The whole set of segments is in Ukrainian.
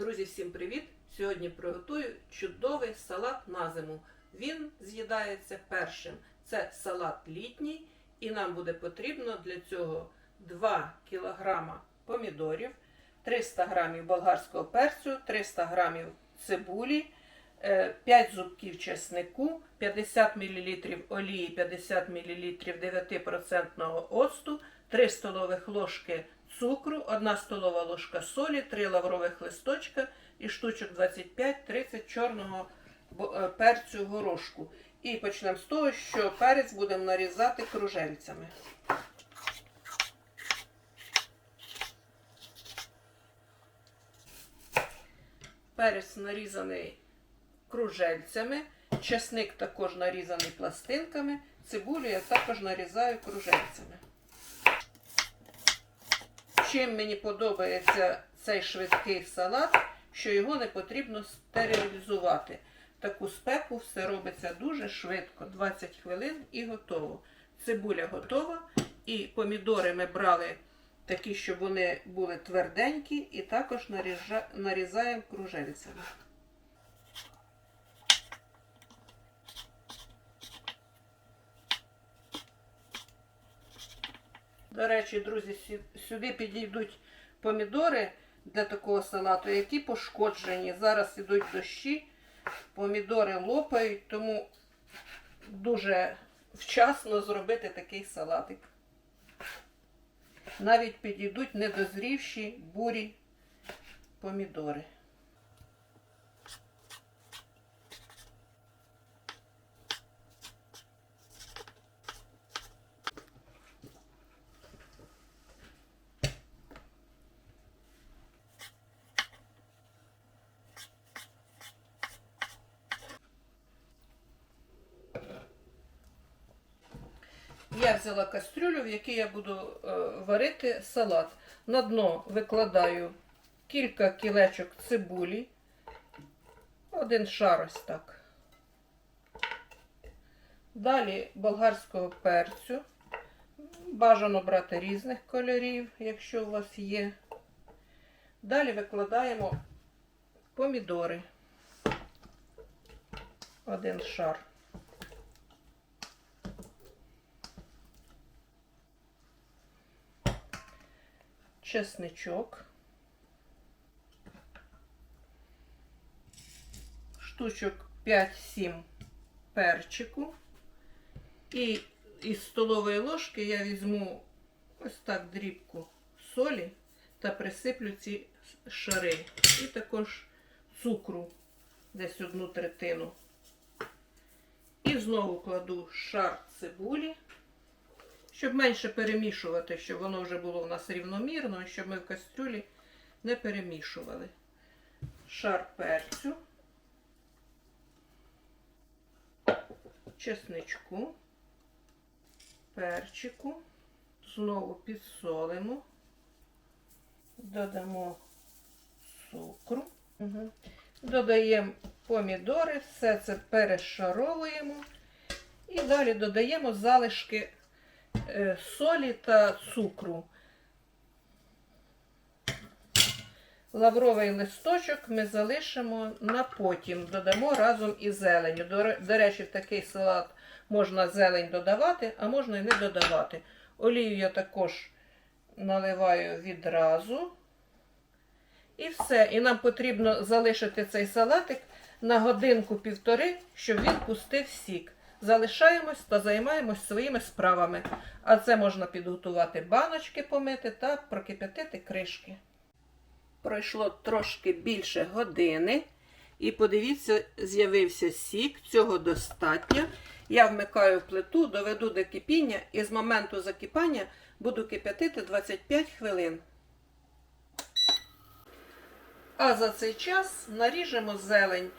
Друзі, всім привіт! Сьогодні приготую чудовий салат на зиму. Він з'їдається першим. Це салат літній, і нам буде потрібно для цього 2 кг помідорів, 300 г болгарського перцю, 300 г цибулі, 5 зубків чеснику, 50 мл олії, 50 мл 9% оцту, 3 столових ложки цукру, 1 столова ложка солі, 3 лаврових листочка і штучок 25-30 чорного е, перцю горошку. І почнемо з того, що перець будемо нарізати кружельцями. Перець нарізаний кружельцями, чесник також нарізаний пластинками, цибулю я також нарізаю кружельцями. Чим мені подобається цей швидкий салат, що його не потрібно стерилізувати. Таку спеку все робиться дуже швидко, 20 хвилин і готово. Цибуля готова. І помідори ми брали такі, щоб вони були тверденькі, і також нарізаємо кружельцями. До речі, друзі, сюди підійдуть помідори для такого салату, які пошкоджені. Зараз ідуть дощі, помідори лопають, тому дуже вчасно зробити такий салатик. Навіть підійдуть недозрівші бурі помідори. Я взяла кастрюлю, в якій я буду е, варити салат. На дно викладаю кілька кілечок цибулі, один шар ось так. Далі болгарського перцю. Бажано брати різних кольорів, якщо у вас є. Далі викладаємо помідори. Один шар. Чесничок, штучок 5-7 перчику. І із столової ложки я візьму ось так дрібку солі та присиплю ці шари. І також цукру десь одну третину. І знову кладу шар цибулі щоб менше перемішувати, щоб воно вже було у нас рівномірно, і щоб ми в кастрюлі не перемішували. Шар перцю, чесничку, перчику, знову підсолимо, додамо цукру, угу. додаємо помідори, все це перешаровуємо і далі додаємо залишки солі та цукру. Лавровий листочок ми залишимо на потім, додамо разом із зеленю. До речі, в такий салат можна зелень додавати, а можна і не додавати. Олію я також наливаю відразу. І все. І нам потрібно залишити цей салатик на годинку-півтори, щоб він пустив сік. Залишаємось та займаємось своїми справами. А це можна підготувати баночки помити та прокип'ятити кришки. Пройшло трошки більше години. І подивіться, з'явився сік, цього достатньо. Я вмикаю в плиту, доведу до кипіння і з моменту закипання буду кип'ятити 25 хвилин. А за цей час наріжемо зелень.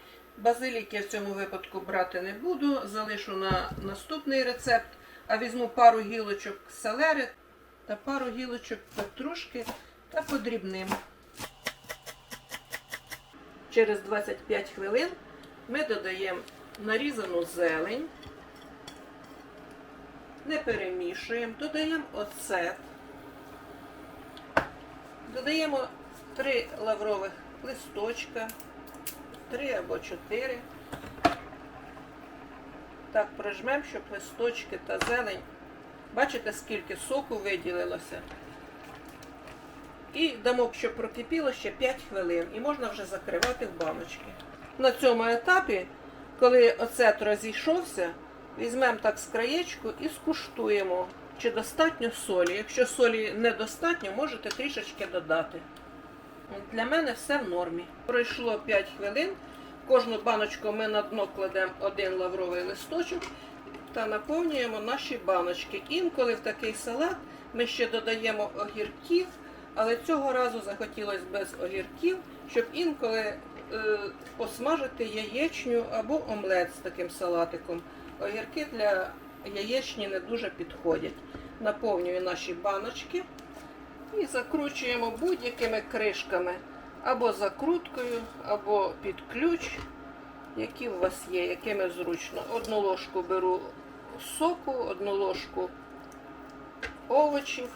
Базилік я в цьому випадку брати не буду, залишу на наступний рецепт, а візьму пару гілочок селери та пару гілочок петрушки та подрібним. Через 25 хвилин ми додаємо нарізану зелень, не перемішуємо, додаємо оцет, додаємо 3 лаврових листочка, три або чотири. Так прижмемо, щоб листочки та зелень. Бачите, скільки соку виділилося. І дамо, щоб прокипіло ще 5 хвилин. І можна вже закривати в баночки. На цьому етапі, коли оцет розійшовся, візьмемо так з краєчку і скуштуємо, чи достатньо солі. Якщо солі недостатньо, можете трішечки додати. Для мене все в нормі. Пройшло 5 хвилин. Кожну баночку ми на дно кладемо один лавровий листочок та наповнюємо наші баночки. Інколи в такий салат ми ще додаємо огірків, але цього разу захотілося без огірків, щоб інколи е, посмажити яєчню або омлет з таким салатиком. Огірки для яєчні не дуже підходять. Наповнюю наші баночки і закручуємо будь-якими кришками або закруткою, або під ключ, які у вас є, якими зручно. Одну ложку беру соку, одну ложку овочів.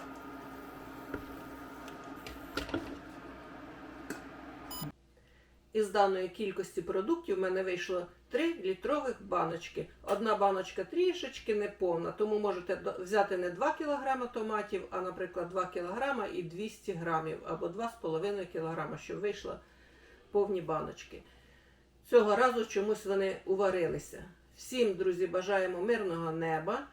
Із даної кількості продуктів в мене вийшло 3 літрових баночки. Одна баночка трішечки неповна, тому можете взяти не 2 кг томатів, а, наприклад, 2 кг і 200 грамів, або 2,5 кг, щоб вийшло повні баночки. Цього разу чомусь вони уварилися. Всім, друзі, бажаємо мирного неба.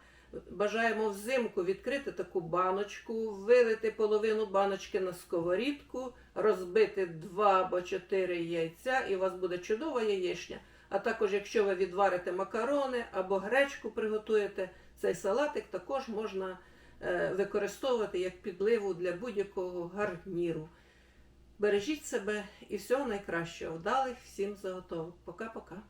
Бажаємо взимку відкрити таку баночку, вилити половину баночки на сковорідку, розбити два або чотири яйця, і у вас буде чудова яєчня. А також, якщо ви відварите макарони або гречку приготуєте, цей салатик також можна е, використовувати як підливу для будь-якого гарніру. Бережіть себе і всього найкращого. Вдалих всім заготовок. Пока-пока.